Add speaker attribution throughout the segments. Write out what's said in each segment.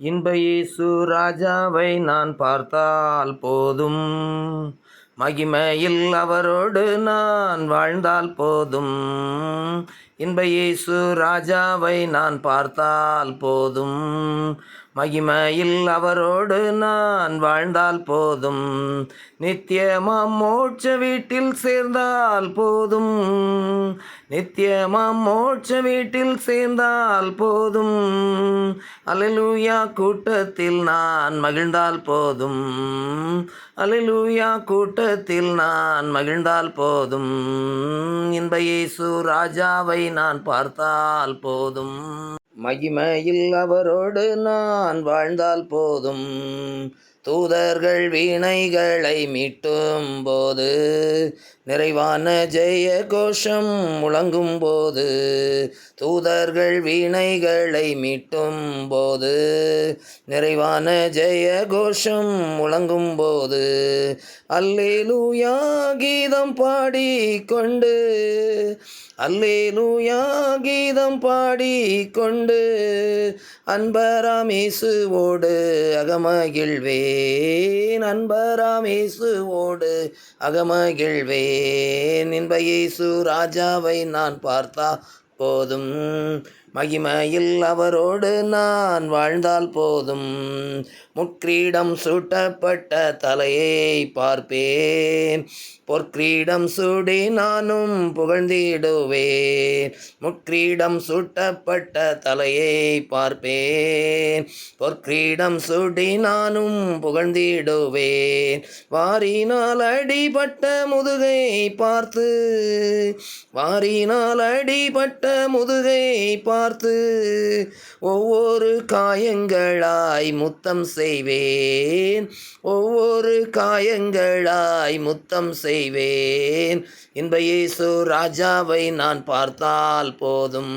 Speaker 1: இன்பயேசு ராஜாவை நான் பார்த்தால் போதும். மகிமையில் அவரோடு நான் வாழ்ந்தால் போதும். இன்பயேசு ராஜாவை நான் பார்த்தால் போதும். மகிமையில் அவரோடு நான் வாழ்ந்தால் போதும். நித்தியமாம் மோட்ச வீட்டில் சேர்ந்தால் போதும். நித்தியமாம் மோட்ச வீட்டில் சேர்ந்தால் போதும். அலலூயா கூட்டத்தில் நான் மகிழ்ந்தால் போதும். அலலூயா கூட்டத்தில் நான் மகிழ்ந்தால் போதும். இன்ப இயேசு ராஜாவை நான் பார்த்தால் போதும். மகிமையில் அவரோடு நான் வாழ்ந்தால் போதும். தூதர்கள் வீணைகளை மீட்டும் போது நிறைவான ஜெய கோஷம் முழங்கும் போது தூதர்கள் வீணைகளை மீட்டும் போது நிறைவான ஜெய கோஷம் முழங்கும் போது அல்லேலூயா கீதம் பாடிக்கொண்டு அல்லேலூயா கீதம் பாடிக்கொண்டு அன்பராமேசுவோடு அகமகிழ்வேன் இயேசுவோடு அகமகிழ்வேன். இன்ப இயேசு ராஜாவை நான் பார்த்தா போதும். மகிமையில் அவரோடு நான் வாழ்ந்தால் போதும். முக்கிரீடம் சூட்டப்பட்ட தலையை பார்ப்பேன். பொற்கிரீடம் சூடி நானும் புகழ்ந்திடுவேன். முக்கிரீடம் சூட்டப்பட்ட தலையை பார்ப்பேன். பொற்கிரீடம் சூடி நானும் புகழ்ந்திடுவேன். வாரினால் அடிபட்ட முதுகை பார்த்து வாரினால் அடிபட்ட முதுகை பார்த்து பார்த்து ஒவ்வொரு காயங்களாய் முத்தம் செய்வேன். ஒவ்வொரு காயங்களாய் முத்தம் செய்வேன். இன்ப இயேசு ராஜாவை நான் பார்த்தால் போதும்.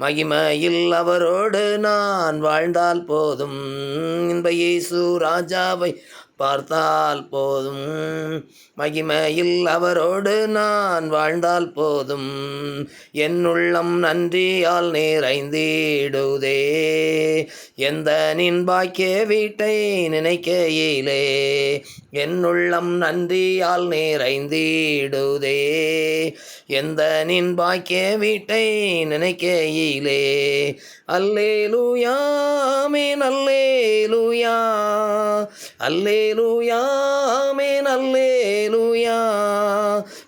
Speaker 1: மகிமையில் அவரோடு நான் வாழ்ந்தால் போதும். இன்ப இயேசு ராஜாவை பார்த்தால் போதும். மகிமையில் அவரோடு நான் வாழ்ந்தால் போதும். என் உள்ளம் நன்றியால் நிறைந்திடுதே. எந்த நின்பாக்கிய வீட்டை நினைக்கையிலே. என் உள்ளம் நன்றியால் நிறைந்திடுதே. எந்த நின்பாக்கிய வீட்டை நினைக்கையிலே. அல்லேலூயா ஆமென் அல்லேலூயா. அல்லே ஆமென் அல்லேலூயா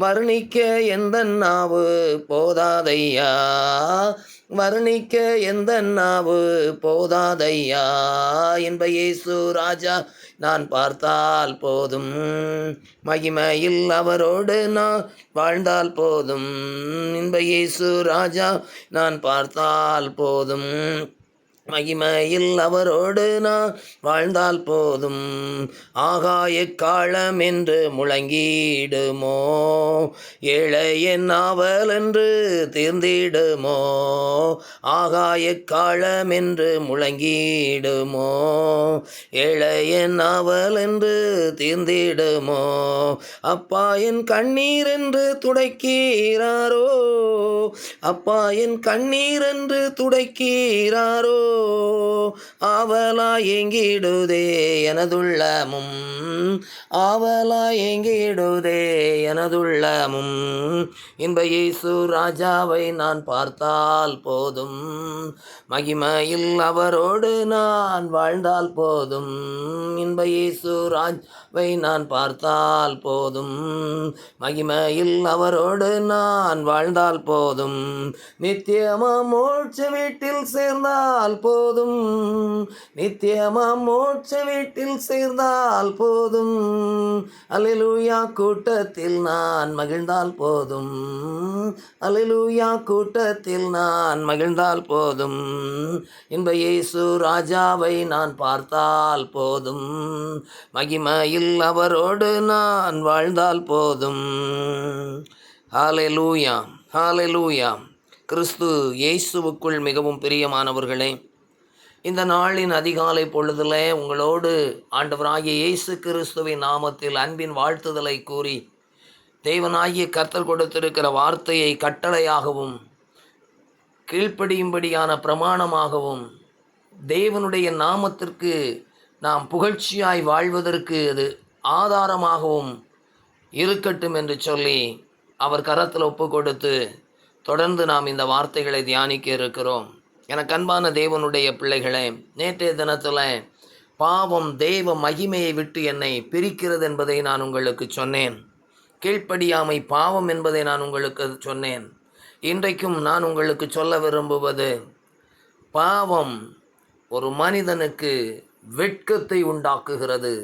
Speaker 1: வர்ணிக்க எந்த நாவு போதாதையா. வர்ணிக்க எந்த நாவு போதாதையா. என்ப இயேசு ராஜா நான் பார்த்தால் போதும். மகிமையில் அவரோடு நான் வாழ்ந்தால் போதும். இன்ப இயேசு ராஜா நான் பார்த்தால் போதும். மகிமையில் அவரோடு நான் வாழ்ந்தால் போதும். ஆகாய காலம் என்று முழங்கிடுமோ? ஏழையன் ஆவல் என்று தீர்ந்திடுமோ? ஆகாய காலம் என்று முழங்கிடுமோ? ஏழையன் ஆவல் என்று தீர்ந்திடுமோ? அப்பா என் கண்ணீர் என்று துடைக்கிறாரோ? அப்பா என் கண்ணீர் என்று துடைக்கிறாரோ? ஆவலா எங்கிடுதே எனதுள்ளமும் ஆவலா எங்கிடுதே எனதுள்ளமும். இன்ப இயேசு ராஜாவை நான் பார்த்தால் போதும். மகிமையில் அவரோடு நான் வாழ்ந்தால் போதும். இன்ப இயேசு ராஜாவை நான் பார்த்தால் போதும். மகிமையில் அவரோடு நான் வாழ்ந்தால் போதும். நித்தியமா மோட்ச வீட்டில் சேர்ந்தால் போதும். நித்தியமா மோட்ச வீட்டில் சேர்ந்தால் போதும். அலிலூயா கூட்டத்தில் நான் மகிழ்ந்தால் போதும். அலிலூயா கூட்டத்தில் நான் மகிழ்ந்தால் போதும். இன்ப இயேசு ராஜாவை நான் பார்த்தால் போதும். மகிமையில் அவரோடு நான் வாழ்ந்தால் போதும். ஹalleluya லூயா கிறிஸ்து இயேசுவுக்குள் மிகவும் பிரியமானவர்களே இந்த நாளின் அதிகாலை பொழுதில் உங்களோடு ஆண்டவராகிய இயேசு கிறிஸ்துவின் நாமத்தில் அன்பின் வாழ்த்துதலை கூறி தேவனாகிய கத்தல் கொடுத்திருக்கிற வார்த்தையை கட்டளையாகவும் கீழ்ப்படியும்படியான பிரமாணமாகவும் தேவனுடைய நாமத்திற்கு நாம் புகழ்ச்சியாய் வாழ்வதற்கு அது ஆதாரமாகவும் இருக்கட்டும் என்று சொல்லி அவர் கரத்தில் ஒப்பு கொடுத்து தொடர்ந்து நாம் இந்த வார்த்தைகளை தியானிக்க இருக்கிறோம். எனக்கு அன்பான தேவனுடைய பிள்ளைகளே நேற்றைய தினத்தில் பாவம் தெய்வ மகிமையை விட்டு என்னை பிரிக்கிறது என்பதை நான் உங்களுக்கு சொன்னேன். கீழ்ப்படியாமை பாவம் என்பதை நான் உங்களுக்கு சொன்னேன். இன்றைக்கும் நான் உங்களுக்கு சொல்ல விரும்புவது பாவம் ஒரு மனிதனுக்கு வெட்கத்தை உண்டாக்குகிறது.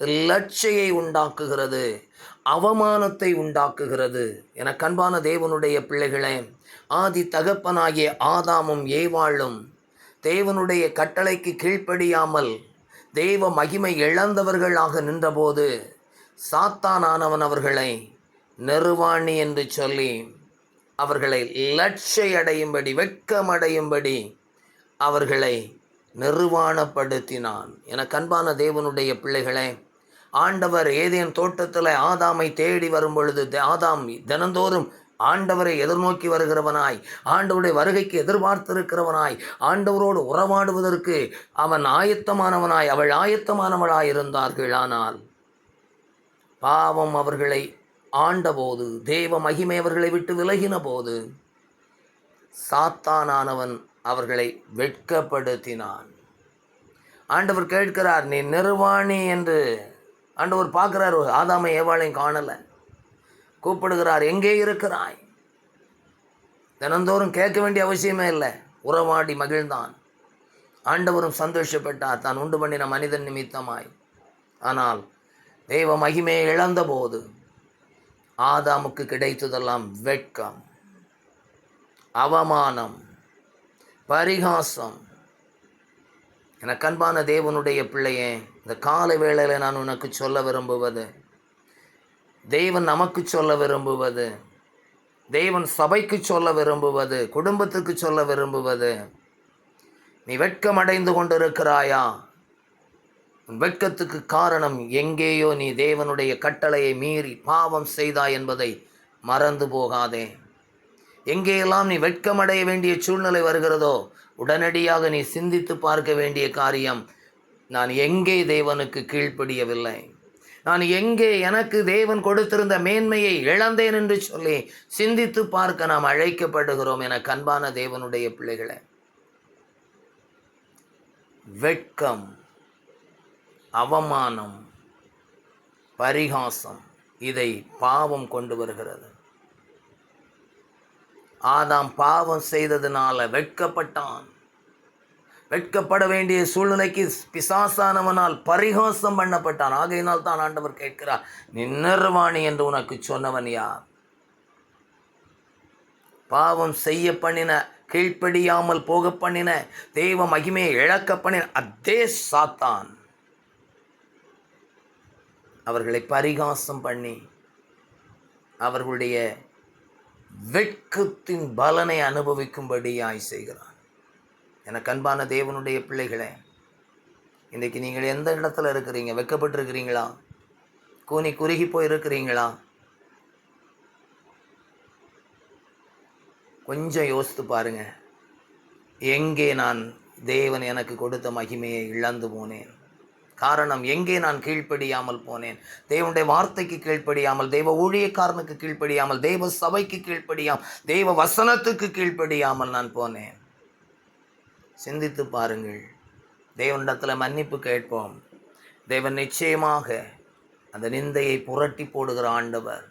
Speaker 1: லட்சையை உண்டாக்குகிறது அவமானத்தை உண்டாக்குகிறது. என கண்பான தேவனுடைய பிள்ளைகளே ஆதி தகப்பனாகிய ஆதாமும் ஏவாளும் தேவனுடைய கட்டளைக்கு கீழ்ப்படியாமல் தெய்வ மகிமை இழந்தவர்களாக நின்றபோது சாத்தானானவன் அவர்களை நெருவாணி என்று சொல்லி அவர்களை லட்சை அடையும்படி வெட்கமடையும்படி அவர்களை நிர்வாணப்படுத்தினான். என கண்பான தேவனுடைய பிள்ளைகளே ஆண்டவர் ஏதேன் தோட்டத்தில் ஆதாமை தேடி வரும் பொழுது ஆதாம் தினந்தோறும் ஆண்டவரை எதிர்நோக்கி வருகிறவனாய் ஆண்டவருடைய வருகைக்கு எதிர்பார்த்திருக்கிறவனாய் ஆண்டவரோடு உறவாடுவதற்கு அவன் ஆயத்தமானவனாய் அவள் ஆயத்தமானவளாய் இருந்தார்கள் ஆனால் பாவம் அவர்களை ஆண்டபோது தேவ மகிமை அவர்களை விட்டு விலகின போது சாத்தானானவன் அவர்களை வெட்கப்படுத்தினான். ஆண்டவர் கேட்கிறார் நீ நிர்வாணி என்று ஆண்டவர் பார்க்கிறார் ஆதாமை ஏவாளையும் காணலை. கூப்பிடுகிறார் எங்கே இருக்கிறாய்? தினந்தோறும் கேட்க வேண்டிய அவசியமே இல்லை. உறவாடி மகிழ்ந்தான். ஆண்டவரும் சந்தோஷப்பட்டார். தான் உண்டு பண்ணின மனிதன் நிமித்தமாய். ஆனால் தெய்வ மகிமையை இழந்தபோது ஆதாமுக்கு கிடைத்ததெல்லாம் வெட்கம் அவமானம் பரிகாசம். என கண்பான தேவனுடைய பிள்ளையே இந்த காலை வேளையில் நான் உனக்கு சொல்ல விரும்புவது தேவன் நமக்கு சொல்ல விரும்புவது தேவன் சபைக்கு சொல்ல விரும்புவது குடும்பத்துக்கு சொல்ல விரும்புவது நீ வெட்கமடைந்து கொண்டிருக்கிறாயா? உன் வெட்கத்துக்கு காரணம் எங்கேயோ நீ தேவனுடைய கட்டளையை மீறி பாவம் செய்தாய் என்பதை மறந்து போகாதே. எங்கேயெல்லாம் நீ வெட்கமடைய வேண்டிய சூழ்நிலை வருகிறதோ உடனடியாக நீ சிந்தித்து பார்க்க வேண்டிய காரியம் நான் எங்கே தேவனுக்கு கீழ்ப்படியவில்லை? நான் எங்கே எனக்கு தேவன் கொடுத்திருந்த மேன்மையை இழந்தேன் என்று சொல்லி சிந்தித்து பார்க்க நாம் அழைக்கப்படுகிறோம் என கண்பான தேவனுடைய பிள்ளைகளை. வெட்கம் அவமானம் பரிகாசம் இதை பாவம் கொண்டு வருகிறது. ஆதாம் பாவம் செய்ததுனால வெட்கப்பட்டான். வெட்கப்பட வேண்டிய சூழ்நிலைக்கு பிசாசானவனால் பரிகாசம் பண்ணப்பட்டான். ஆகையினால் தான் ஆண்டவர் கேட்கிறார் நின்னர்வாணி என்று உனக்கு சொன்னவன் யார்? பாவம் செய்ய பண்ணின கீழ்ப்படியாமல் போக பண்ணின தெய்வ மகிமையை இழக்க பண்ணின அதே சாத்தான். அவர்களை பரிகாசம் பண்ணி அவர்களுடைய வெட்கத்தின் பலனை அனுபவிக்கும்படியாய் செய்கிறான். எனக்கு அன்பான தேவனுடைய பிள்ளைகளே இன்றைக்கு நீங்கள் எந்த இடத்துல இருக்கிறீங்க? வெட்கப்பட்டிருக்கிறீங்களா கூனி குறுகி போயிருக்கிறீங்களா? கொஞ்சம் யோசித்து பாருங்க. எங்கே நான் தேவன் எனக்கு கொடுத்த மகிமையை இழந்து போனேன்? காரணம் எங்கே நான் கீழ்ப்படியாமல் போனேன்? தேவனுடைய வார்த்தைக்கு கீழ்ப்படியாமல் தெய்வ ஊழியக்காரனுக்கு கீழ்ப்படியாமல் தெய்வ சபைக்கு கீழ்ப்படியாமல் தெய்வ வசனத்துக்கு கீழ்ப்படியாமல் நான் போனேன். சிந்தித்து பாருங்கள். தேவனிடத்தில் மன்னிப்பு கேட்போம். தேவன் நிச்சயமாக அந்த நிந்தையை புரட்டி போடுகிற ஆண்டவர்.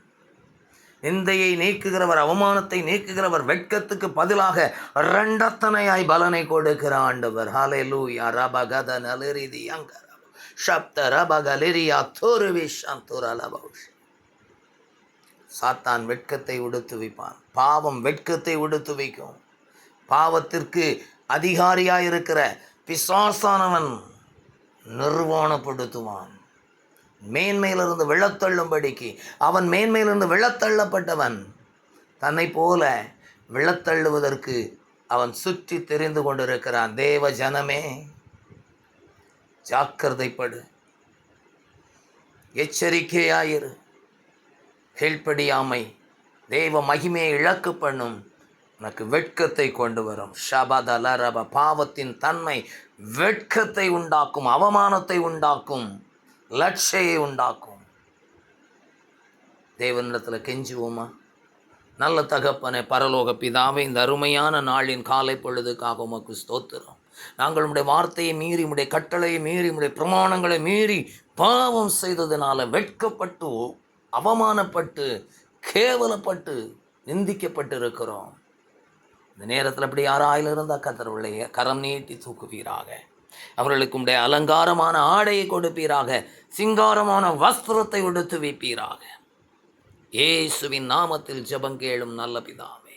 Speaker 1: நிந்தையை நீக்குகிறவர் அவமானத்தை நீக்குகிறவர் வெட்கத்துக்கு பதிலாக ரெண்டத்தனையாய் பலனை கொடுக்கிற ஆண்டவர். ஹாலே லூயா ரபகத நலரிதி அங்க ஷப்த ரபகலிரியா தோருவி சந்துரலபௌஷ் சாத்தான் வெட்கத்தை உடுத்துவிப்பான். பாவம் வெட்கத்தை உடுத்துவிக்கும். பாவத்திற்கு அதிகாரியாக இருக்கிற பிசாசானவன் நிர்வாணப்படுத்துவான். மேன்மையிலிருந்து விழத்தள்ளும்படிக்கு அவன் மேன்மையிலிருந்து விழத்தள்ளப்பட்டவன் தன்னை போல விழத்தள்ளுவதற்கு அவன் சுற்றி தெரிந்து கொண்டிருக்கிறான். தேவ ஜனமே ஜாக்கிரதைப்படு. எச்சரிக்கையாயிரு. கீழ்ப்படியாமை தேவ மகிமையை இழக்கு பண்ணும் உனக்கு வெட்கத்தை கொண்டு வரும். ஷபதலரப பாவத்தின் தன்மை வெட்கத்தை உண்டாக்கும் அவமானத்தை உண்டாக்கும் லட்சையை உண்டாக்கும். தேவனிடத்தில் கெஞ்சுவோமா? நல்ல தகப்பனை பரலோக பிதாவை இந்த அருமையான நாளின் காலை பொழுதுக்காக உமக்கு ஸ்தோத்திரம். நாங்கள் உடைய வார்த்தையை மீறி உடைய கட்டளையை மீறி உடைய பிரமாணங்களை மீறி பாவம் செய்ததினால வெட்கப்பட்டு அவமானப்பட்டு கேவலப்பட்டு நிந்திக்கப்பட்டு இருக்கிறோம் இந்த நேரத்தில் அப்படி யாராயில் இருந்தால் கத்தருடைய கரம் நீட்டி தூக்குவீராக. அவர்களுக்கு உடைய அலங்காரமான ஆடையை கொடுப்பீராக சிங்காரமான வஸ்திரத்தை உடுத்து வைப்பீராக. ஏசுவின் நாமத்தில் ஜெபங்கேளும் நல்ல பிதாவே.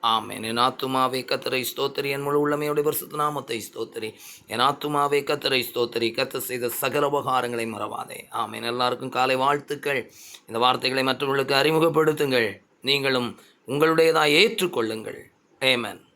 Speaker 1: ஆமென். என் ஆத்துமாவே கத்தரை ஸ்தோத்திரி. என் முழு உள்ளமையோட பரிசுத்த நாமத்தை ஸ்தோத்திரி. என் ஆத்துமாவே கத்தரை ஸ்தோத்திரி. கத்த செய்த சகல உபகாரங்களை மறவாதே. ஆமேன். எல்லாருக்கும் காலை வாழ்த்துக்கள். இந்த வார்த்தைகளை மற்றவர்களுக்கு அறிமுகப்படுத்துங்கள். நீங்களும் உங்களுடையதாக ஏற்றுக்கொள்ளுங்கள். Amen.